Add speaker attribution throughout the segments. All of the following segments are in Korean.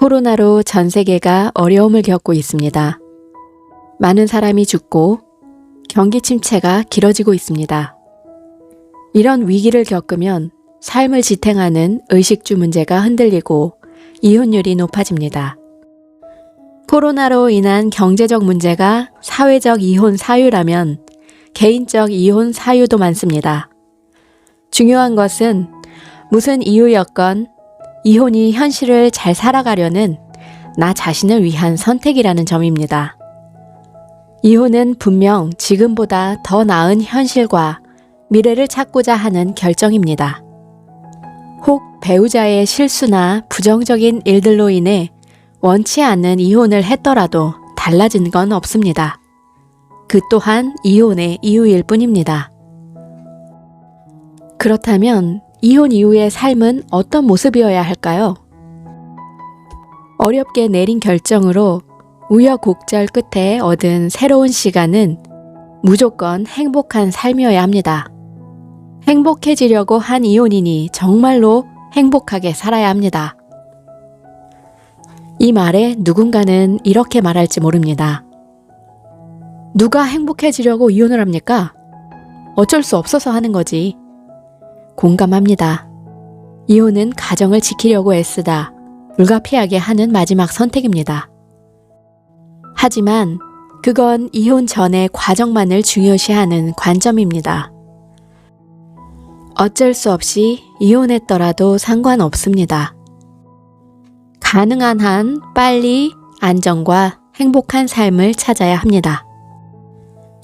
Speaker 1: 코로나로 전 세계가 어려움을 겪고 있습니다. 많은 사람이 죽고 경기 침체가 길어지고 있습니다. 이런 위기를 겪으면 삶을 지탱하는 의식주 문제가 흔들리고 이혼율이 높아집니다. 코로나로 인한 경제적 문제가 사회적 이혼 사유라면 개인적 이혼 사유도 많습니다. 중요한 것은 무슨 이유였건 이혼이 현실을 잘 살아가려는 나 자신을 위한 선택이라는 점입니다. 이혼은 분명 지금보다 더 나은 현실과 미래를 찾고자 하는 결정입니다. 혹 배우자의 실수나 부정적인 일들로 인해 원치 않는 이혼을 했더라도 달라진 건 없습니다. 그 또한 이혼의 이유일 뿐입니다. 그렇다면 이혼 이후의 삶은 어떤 모습이어야 할까요? 어렵게 내린 결정으로 우여곡절 끝에 얻은 새로운 시간은 무조건 행복한 삶이어야 합니다. 행복해지려고 한 이혼이니 정말로 행복하게 살아야 합니다. 이 말에 누군가는 이렇게 말할지 모릅니다. 누가 행복해지려고 이혼을 합니까? 어쩔 수 없어서 하는 거지. 공감합니다. 이혼은 가정을 지키려고 애쓰다 불가피하게 하는 마지막 선택입니다. 하지만 그건 이혼 전의 과정만을 중요시하는 관점입니다. 어쩔 수 없이 이혼했더라도 상관없습니다. 가능한 한 빨리 안정과 행복한 삶을 찾아야 합니다.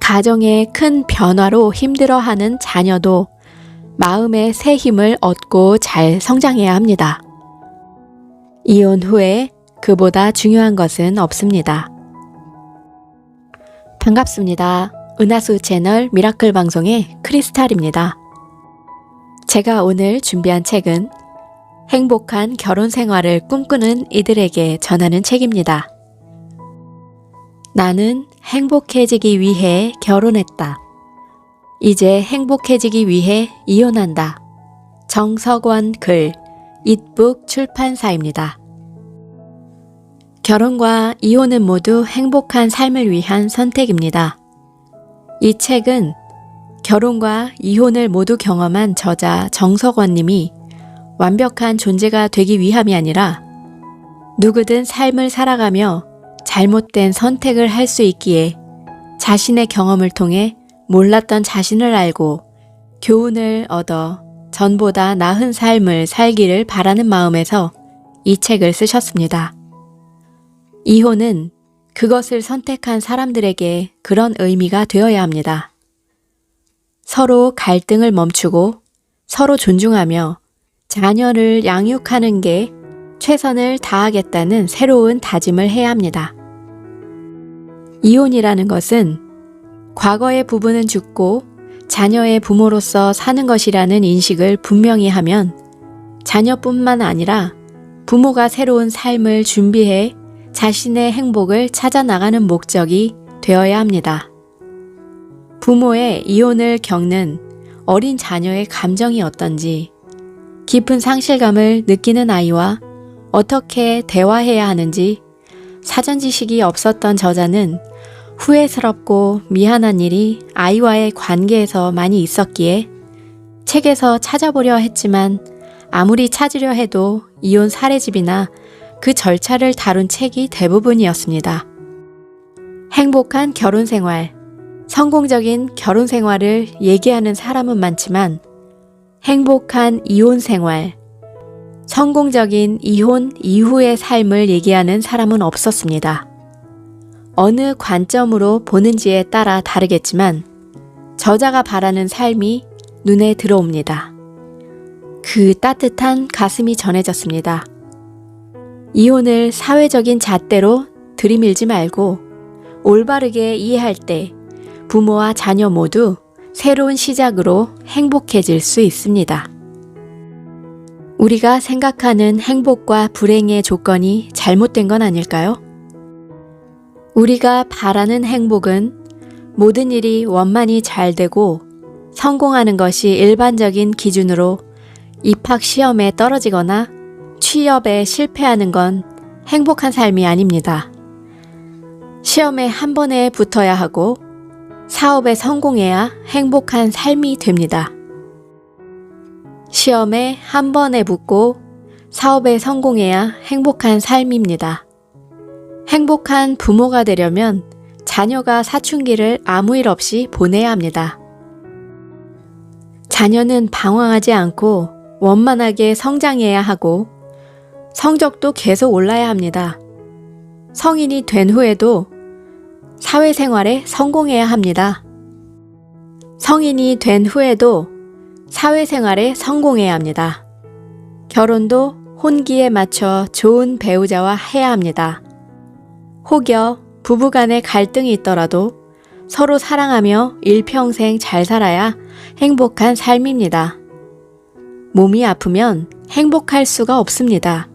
Speaker 1: 가정의 큰 변화로 힘들어하는 자녀도 마음의 새 힘을 얻고 잘 성장해야 합니다. 이혼 후에 그보다 중요한 것은 없습니다. 반갑습니다. 은하수 채널 미라클 방송의 크리스탈입니다. 제가 오늘 준비한 책은 행복한 결혼 생활을 꿈꾸는 이들에게 전하는 책입니다. 나는 행복해지기 위해 결혼했다. 이제 행복해지기 위해 이혼한다. 정석원 글, 잇북 출판사입니다. 결혼과 이혼은 모두 행복한 삶을 위한 선택입니다. 이 책은 결혼과 이혼을 모두 경험한 저자 정석원 님이 완벽한 존재가 되기 위함이 아니라 누구든 삶을 살아가며 잘못된 선택을 할 수 있기에 자신의 경험을 통해 몰랐던 자신을 알고 교훈을 얻어 전보다 나은 삶을 살기를 바라는 마음에서 이 책을 쓰셨습니다. 이혼은 그것을 선택한 사람들에게 그런 의미가 되어야 합니다. 서로 갈등을 멈추고 서로 존중하며 자녀를 양육하는 게 최선을 다하겠다는 새로운 다짐을 해야 합니다. 이혼이라는 것은 과거의 부부는 죽고 자녀의 부모로서 사는 것이라는 인식을 분명히 하면 자녀뿐만 아니라 부모가 새로운 삶을 준비해 자신의 행복을 찾아 나가는 목적이 되어야 합니다. 부모의 이혼을 겪는 어린 자녀의 감정이 어떤지 깊은 상실감을 느끼는 아이와 어떻게 대화해야 하는지 사전 지식이 없었던 저자는 후회스럽고 미안한 일이 아이와의 관계에서 많이 있었기에 책에서 찾아보려 했지만 아무리 찾으려 해도 이혼 사례집이나 그 절차를 다룬 책이 대부분이었습니다. 행복한 결혼 생활, 성공적인 결혼 생활을 얘기하는 사람은 많지만 행복한 이혼 생활, 성공적인 이혼 이후의 삶을 얘기하는 사람은 없었습니다. 어느 관점으로 보는지에 따라 다르겠지만 저자가 바라는 삶이 눈에 들어옵니다. 그 따뜻한 가슴이 전해졌습니다. 이혼을 사회적인 잣대로 들이밀지 말고 올바르게 이해할 때 부모와 자녀 모두 새로운 시작으로 행복해질 수 있습니다. 우리가 생각하는 행복과 불행의 조건이 잘못된 건 아닐까요? 우리가 바라는 행복은 모든 일이 원만히 잘 되고 성공하는 것이 일반적인 기준으로 입학 시험에 떨어지거나 취업에 실패하는 건 행복한 삶이 아닙니다. 시험에 한 번에 붙어야 하고 사업에 성공해야 행복한 삶이 됩니다. 시험에 한 번에 붙고 사업에 성공해야 행복한 삶입니다. 행복한 부모가 되려면 자녀가 사춘기를 아무 일 없이 보내야 합니다. 자녀는 방황하지 않고 원만하게 성장해야 하고 성적도 계속 올라야 합니다. 성인이 된 후에도 사회생활에 성공해야 합니다. 성인이 된 후에도 사회생활에 성공해야 합니다. 결혼도 혼기에 맞춰 좋은 배우자와 해야 합니다. 혹여 부부간에 갈등이 있더라도 서로 사랑하며 일평생 잘 살아야 행복한 삶입니다. 몸이 아프면 행복할 수가 없습니다.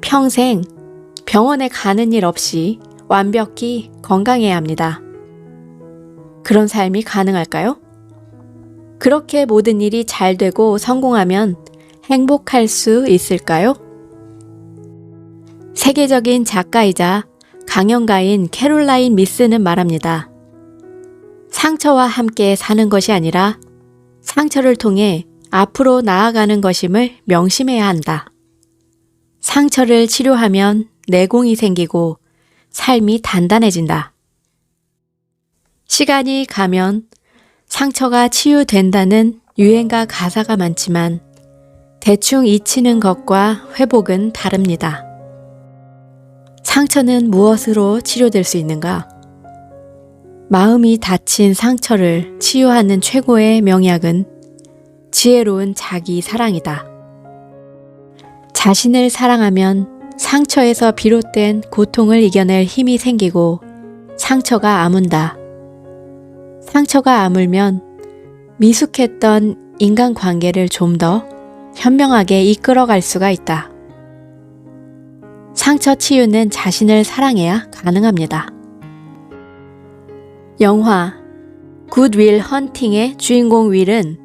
Speaker 1: 평생 병원에 가는 일 없이 완벽히 건강해야 합니다. 그런 삶이 가능할까요? 그렇게 모든 일이 잘 되고 성공하면 행복할 수 있을까요? 세계적인 작가이자 강연가인 캐롤라인 미스는 말합니다. 상처와 함께 사는 것이 아니라 상처를 통해 앞으로 나아가는 것임을 명심해야 한다. 상처를 치료하면 내공이 생기고 삶이 단단해진다. 시간이 가면 상처가 치유된다는 유행가 가사가 많지만 대충 잊히는 것과 회복은 다릅니다. 상처는 무엇으로 치료될 수 있는가? 마음이 다친 상처를 치유하는 최고의 명약은 지혜로운 자기 사랑이다. 자신을 사랑하면 상처에서 비롯된 고통을 이겨낼 힘이 생기고 상처가 아문다. 상처가 아물면 미숙했던 인간관계를 좀 더 현명하게 이끌어갈 수가 있다. 상처 치유는 자신을 사랑해야 가능합니다. 영화 굿윌 헌팅의 주인공 윌은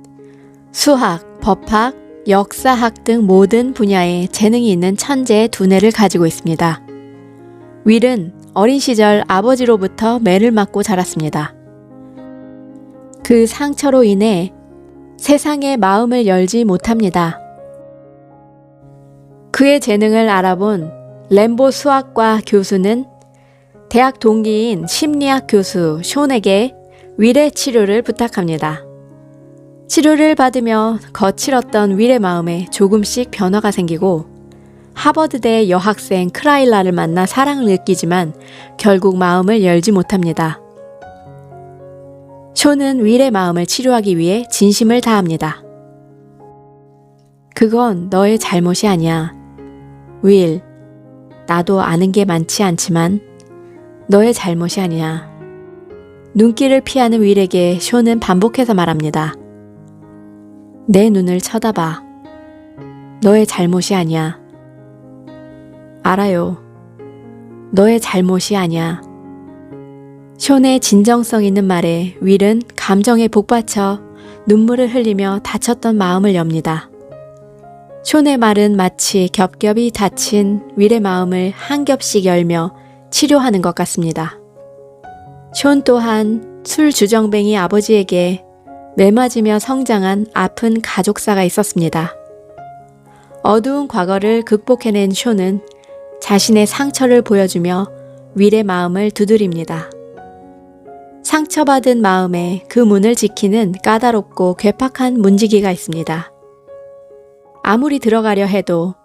Speaker 1: 수학, 법학, 역사학 등 모든 분야에 재능이 있는 천재의 두뇌를 가지고 있습니다. 윌은 어린 시절 아버지로부터 매를 맞고 자랐습니다. 그 상처로 인해 세상의 마음을 열지 못합니다. 그의 재능을 알아본 램보 수학과 교수는 대학 동기인 심리학 교수 숀에게 윌의 치료를 부탁합니다. 치료를 받으며 거칠었던 윌의 마음에 조금씩 변화가 생기고 하버드대 여학생 크라일라를 만나 사랑을 느끼지만 결국 마음을 열지 못합니다. 쇼는 윌의 마음을 치료하기 위해 진심을 다합니다. 그건 너의 잘못이 아니야. 윌, 나도 아는 게 많지 않지만 너의 잘못이 아니야. 눈길을 피하는 윌에게 쇼는 반복해서 말합니다. 내 눈을 쳐다봐. 너의 잘못이 아니야. 알아요. 너의 잘못이 아니야. 쇼의 진정성 있는 말에 윌은 감정에 복받쳐 눈물을 흘리며 다쳤던 마음을 엽니다. 쇼의 말은 마치 겹겹이 닫힌 윌의 마음을 한 겹씩 열며 치료하는 것 같습니다. 쇼 또한 술 주정뱅이 아버지에게 매맞으며 성장한 아픈 가족사가 있었습니다. 어두운 과거를 극복해낸 쇼는 자신의 상처를 보여주며 윌의 마음을 두드립니다. 상처받은 마음에 그 문을 지키는 까다롭고 괴팍한 문지기가 있습니다. 아무리 들어가려 해도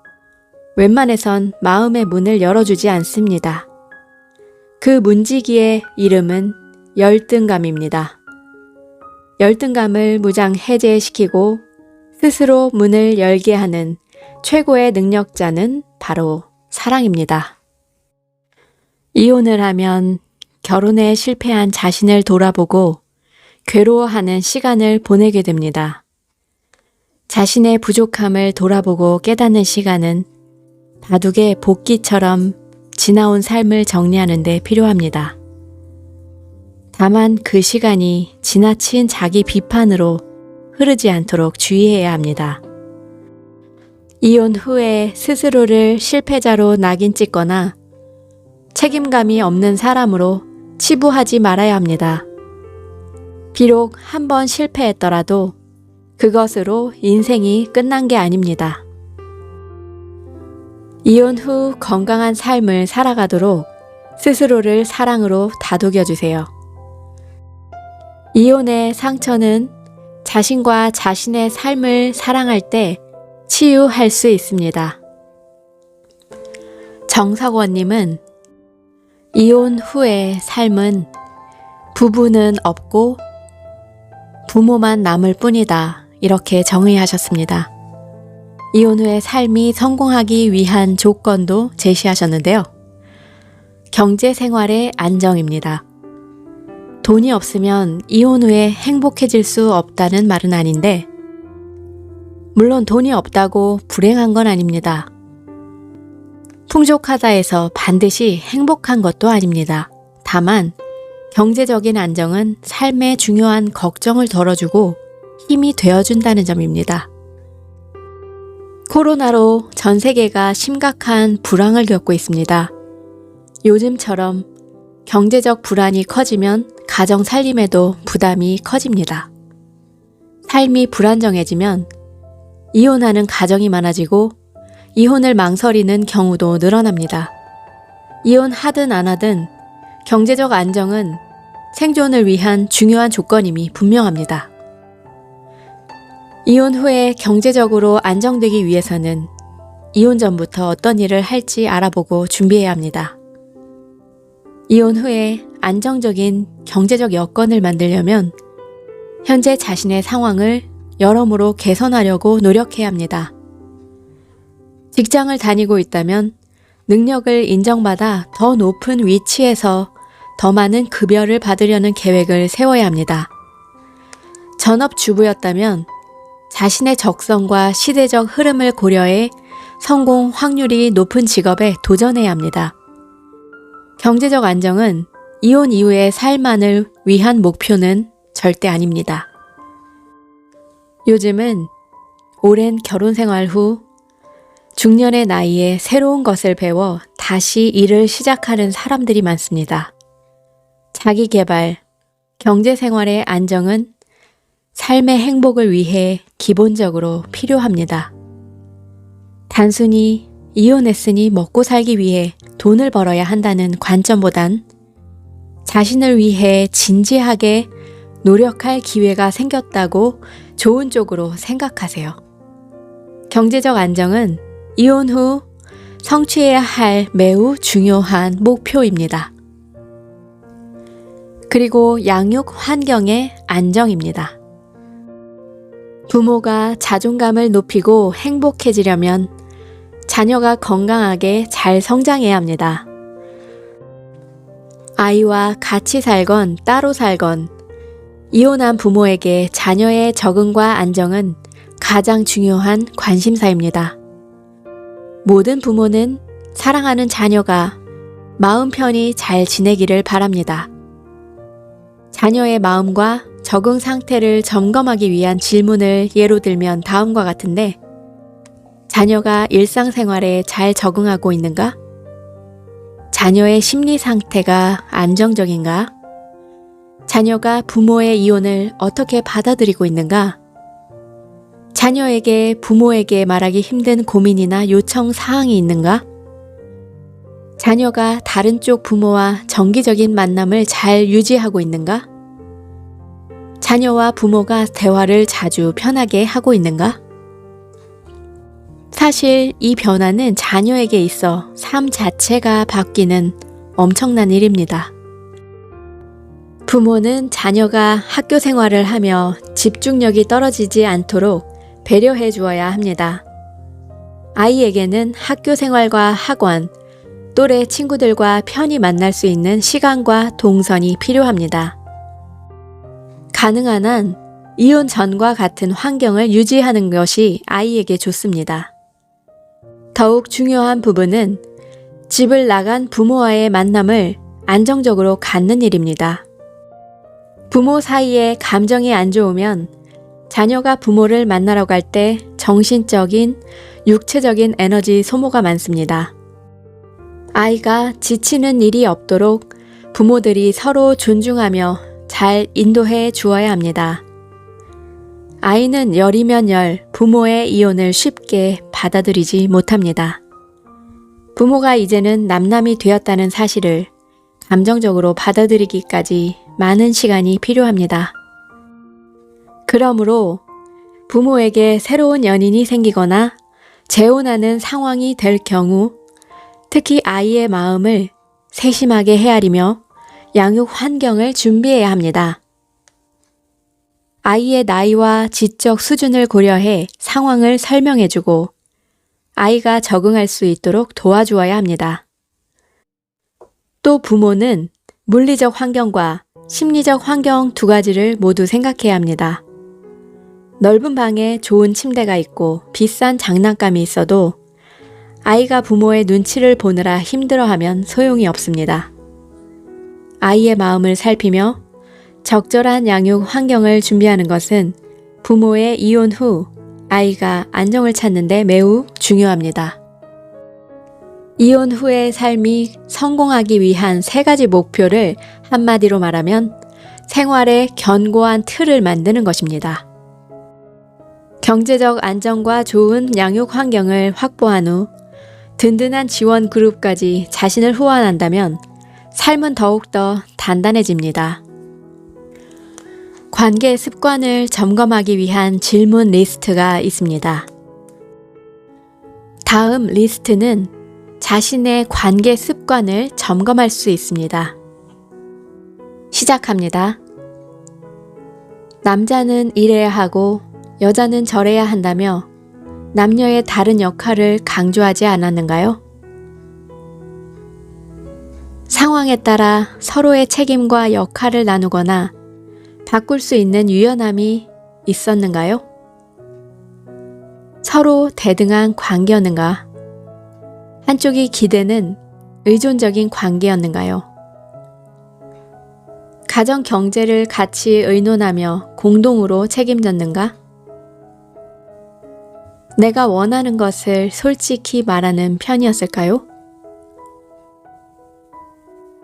Speaker 1: 웬만해선 마음의 문을 열어주지 않습니다. 그 문지기의 이름은 열등감입니다. 열등감을 무장 해제시키고 스스로 문을 열게 하는 최고의 능력자는 바로 사랑입니다. 이혼을 하면 결혼에 실패한 자신을 돌아보고 괴로워하는 시간을 보내게 됩니다. 자신의 부족함을 돌아보고 깨닫는 시간은 바둑의 복기처럼 지나온 삶을 정리하는 데 필요합니다. 다만 그 시간이 지나친 자기 비판으로 흐르지 않도록 주의해야 합니다. 이혼 후에 스스로를 실패자로 낙인 찍거나 책임감이 없는 사람으로 치부하지 말아야 합니다. 비록 한 번 실패했더라도 그것으로 인생이 끝난 게 아닙니다. 이혼 후 건강한 삶을 살아가도록 스스로를 사랑으로 다독여 주세요. 이혼의 상처는 자신과 자신의 삶을 사랑할 때 치유할 수 있습니다. 정석원님은 이혼 후의 삶은 부부는 없고 부모만 남을 뿐이다. 이렇게 정의하셨습니다. 이혼 후의 삶이 성공하기 위한 조건도 제시하셨는데요. 경제 생활의 안정입니다. 돈이 없으면 이혼 후에 행복해질 수 없다는 말은 아닌데, 물론 돈이 없다고 불행한 건 아닙니다. 풍족하다 해서 반드시 행복한 것도 아닙니다. 다만, 경제적인 안정은 삶의 중요한 걱정을 덜어주고 힘이 되어준다는 점입니다. 코로나로 전 세계가 심각한 불황을 겪고 있습니다. 요즘처럼 경제적 불안이 커지면 가정 살림에도 부담이 커집니다. 삶이 불안정해지면 이혼하는 가정이 많아지고 이혼을 망설이는 경우도 늘어납니다. 이혼하든 안 하든 경제적 안정은 생존을 위한 중요한 조건임이 분명합니다. 이혼 후에 경제적으로 안정되기 위해서는 이혼 전부터 어떤 일을 할지 알아보고 준비해야 합니다. 이혼 후에 안정적인 경제적 여건을 만들려면 현재 자신의 상황을 여러모로 개선하려고 노력해야 합니다. 직장을 다니고 있다면 능력을 인정받아 더 높은 위치에서 더 많은 급여를 받으려는 계획을 세워야 합니다. 전업주부였다면 자신의 적성과 시대적 흐름을 고려해 성공 확률이 높은 직업에 도전해야 합니다. 경제적 안정은 이혼 이후의 삶만을 위한 목표는 절대 아닙니다. 요즘은 오랜 결혼 생활 후 중년의 나이에 새로운 것을 배워 다시 일을 시작하는 사람들이 많습니다. 자기 개발, 경제 생활의 안정은 삶의 행복을 위해 기본적으로 필요합니다. 단순히 이혼했으니 먹고 살기 위해 돈을 벌어야 한다는 관점보단 자신을 위해 진지하게 노력할 기회가 생겼다고 좋은 쪽으로 생각하세요. 경제적 안정은 이혼 후 성취해야 할 매우 중요한 목표입니다. 그리고 양육 환경의 안정입니다. 부모가 자존감을 높이고 행복해지려면 자녀가 건강하게 잘 성장해야 합니다. 아이와 같이 살건 따로 살건 이혼한 부모에게 자녀의 적응과 안정은 가장 중요한 관심사입니다. 모든 부모는 사랑하는 자녀가 마음 편히 잘 지내기를 바랍니다. 자녀의 마음과 적응 상태를 점검하기 위한 질문을 예로 들면 다음과 같은데, 자녀가 일상생활에 잘 적응하고 있는가? 자녀의 심리 상태가 안정적인가? 자녀가 부모의 이혼을 어떻게 받아들이고 있는가? 자녀에게 부모에게 말하기 힘든 고민이나 요청 사항이 있는가? 자녀가 다른 쪽 부모와 정기적인 만남을 잘 유지하고 있는가? 자녀와 부모가 대화를 자주 편하게 하고 있는가? 사실 이 변화는 자녀에게 있어 삶 자체가 바뀌는 엄청난 일입니다. 부모는 자녀가 학교 생활을 하며 집중력이 떨어지지 않도록 배려해 주어야 합니다. 아이에게는 학교 생활과 학원, 또래 친구들과 편히 만날 수 있는 시간과 동선이 필요합니다. 가능한 한 이혼 전과 같은 환경을 유지하는 것이 아이에게 좋습니다. 더욱 중요한 부분은 집을 나간 부모와의 만남을 안정적으로 갖는 일입니다. 부모 사이에 감정이 안 좋으면 자녀가 부모를 만나러 갈 때 정신적인, 육체적인 에너지 소모가 많습니다. 아이가 지치는 일이 없도록 부모들이 서로 존중하며 잘 인도해 주어야 합니다. 아이는 열이면 열, 부모의 이혼을 쉽게 받아들이지 못합니다. 부모가 이제는 남남이 되었다는 사실을 감정적으로 받아들이기까지 많은 시간이 필요합니다. 그러므로 부모에게 새로운 연인이 생기거나 재혼하는 상황이 될 경우 특히 아이의 마음을 세심하게 헤아리며 양육 환경을 준비해야 합니다. 아이의 나이와 지적 수준을 고려해 상황을 설명해주고 아이가 적응할 수 있도록 도와주어야 합니다. 또 부모는 물리적 환경과 심리적 환경 두 가지를 모두 생각해야 합니다. 넓은 방에 좋은 침대가 있고 비싼 장난감이 있어도 아이가 부모의 눈치를 보느라 힘들어하면 소용이 없습니다. 아이의 마음을 살피며 적절한 양육 환경을 준비하는 것은 부모의 이혼 후 아이가 안정을 찾는데 매우 중요합니다. 이혼 후의 삶이 성공하기 위한 세 가지 목표를 한마디로 말하면 생활의 견고한 틀을 만드는 것입니다. 경제적 안정과 좋은 양육 환경을 확보한 후 든든한 지원 그룹까지 자신을 후원한다면 삶은 더욱더 단단해집니다. 관계 습관을 점검하기 위한 질문 리스트가 있습니다. 다음 리스트는 자신의 관계 습관을 점검할 수 있습니다. 시작합니다. 남자는 이래야 하고 여자는 저래야 한다며 남녀의 다른 역할을 강조하지 않았는가요? 상황에 따라 서로의 책임과 역할을 나누거나 바꿀 수 있는 유연함이 있었는가요? 서로 대등한 관계였는가? 한쪽이 기대는 의존적인 관계였는가요? 가정 경제를 같이 의논하며 공동으로 책임졌는가? 내가 원하는 것을 솔직히 말하는 편이었을까요?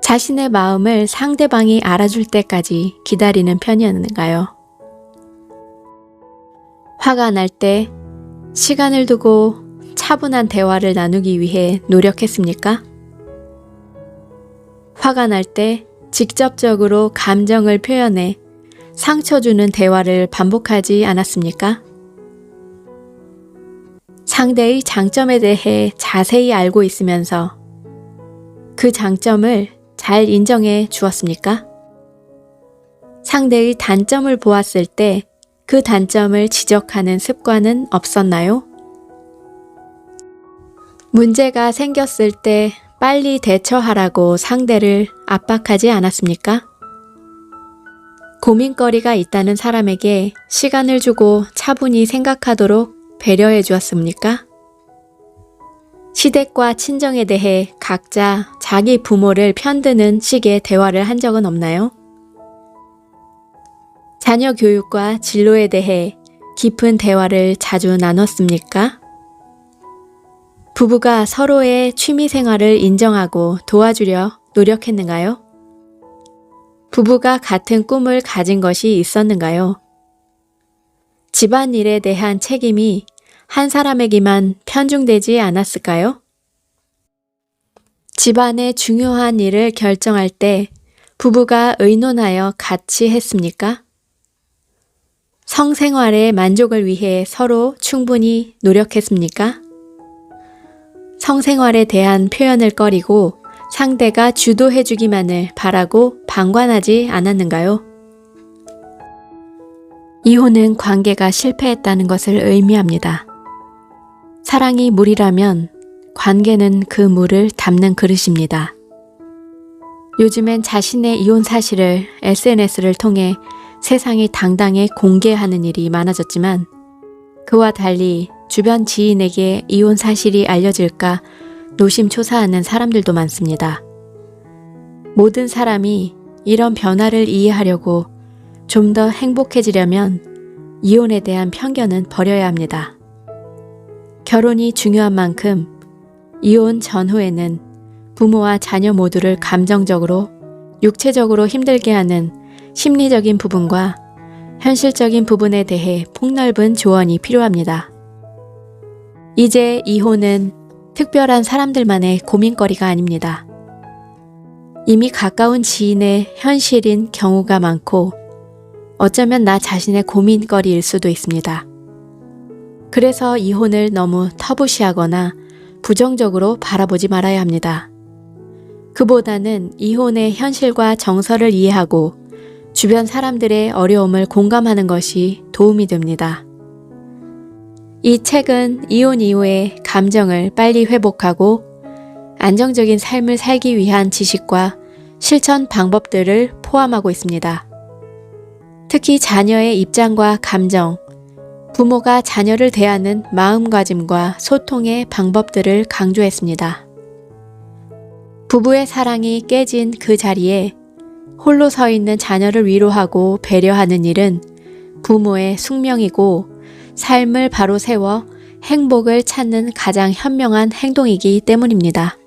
Speaker 1: 자신의 마음을 상대방이 알아줄 때까지 기다리는 편이었는가요? 화가 날 때 시간을 두고 차분한 대화를 나누기 위해 노력했습니까? 화가 날 때 직접적으로 감정을 표현해 상처 주는 대화를 반복하지 않았습니까? 상대의 장점에 대해 자세히 알고 있으면서 그 장점을 잘 인정해 주었습니까? 상대의 단점을 보았을 때 그 단점을 지적하는 습관은 없었나요? 문제가 생겼을 때 빨리 대처하라고 상대를 압박하지 않았습니까? 고민거리가 있다는 사람에게 시간을 주고 차분히 생각하도록 배려해 주었습니까? 시댁과 친정에 대해 각자 자기 부모를 편드는 식의 대화를 한 적은 없나요? 자녀 교육과 진로에 대해 깊은 대화를 자주 나눴습니까? 부부가 서로의 취미 생활을 인정하고 도와주려 노력했는가요? 부부가 같은 꿈을 가진 것이 있었는가요? 집안일에 대한 책임이 한 사람에게만 편중되지 않았을까요? 집안의 중요한 일을 결정할 때 부부가 의논하여 같이 했습니까? 성생활의 만족을 위해 서로 충분히 노력했습니까? 성생활에 대한 표현을 꺼리고 상대가 주도해주기만을 바라고 방관하지 않았는가요? 이혼은 관계가 실패했다는 것을 의미합니다. 사랑이 물이라면 관계는 그 물을 담는 그릇입니다. 요즘엔 자신의 이혼 사실을 SNS를 통해 세상에 당당히 공개하는 일이 많아졌지만 그와 달리 주변 지인에게 이혼 사실이 알려질까 노심초사하는 사람들도 많습니다. 모든 사람이 이런 변화를 이해하려고 좀 더 행복해지려면 이혼에 대한 편견은 버려야 합니다. 결혼이 중요한 만큼 이혼 전후에는 부모와 자녀 모두를 감정적으로, 육체적으로 힘들게 하는 심리적인 부분과 현실적인 부분에 대해 폭넓은 조언이 필요합니다. 이제 이혼은 특별한 사람들만의 고민거리가 아닙니다. 이미 가까운 지인의 현실인 경우가 많고 어쩌면 나 자신의 고민거리일 수도 있습니다. 그래서 이혼을 너무 터부시하거나 부정적으로 바라보지 말아야 합니다. 그보다는 이혼의 현실과 정서를 이해하고 주변 사람들의 어려움을 공감하는 것이 도움이 됩니다. 이 책은 이혼 이후의 감정을 빨리 회복하고 안정적인 삶을 살기 위한 지식과 실천 방법들을 포함하고 있습니다. 특히 자녀의 입장과 감정, 부모가 자녀를 대하는 마음가짐과 소통의 방법들을 강조했습니다. 부부의 사랑이 깨진 그 자리에 홀로 서 있는 자녀를 위로하고 배려하는 일은 부모의 숙명이고 삶을 바로 세워 행복을 찾는 가장 현명한 행동이기 때문입니다.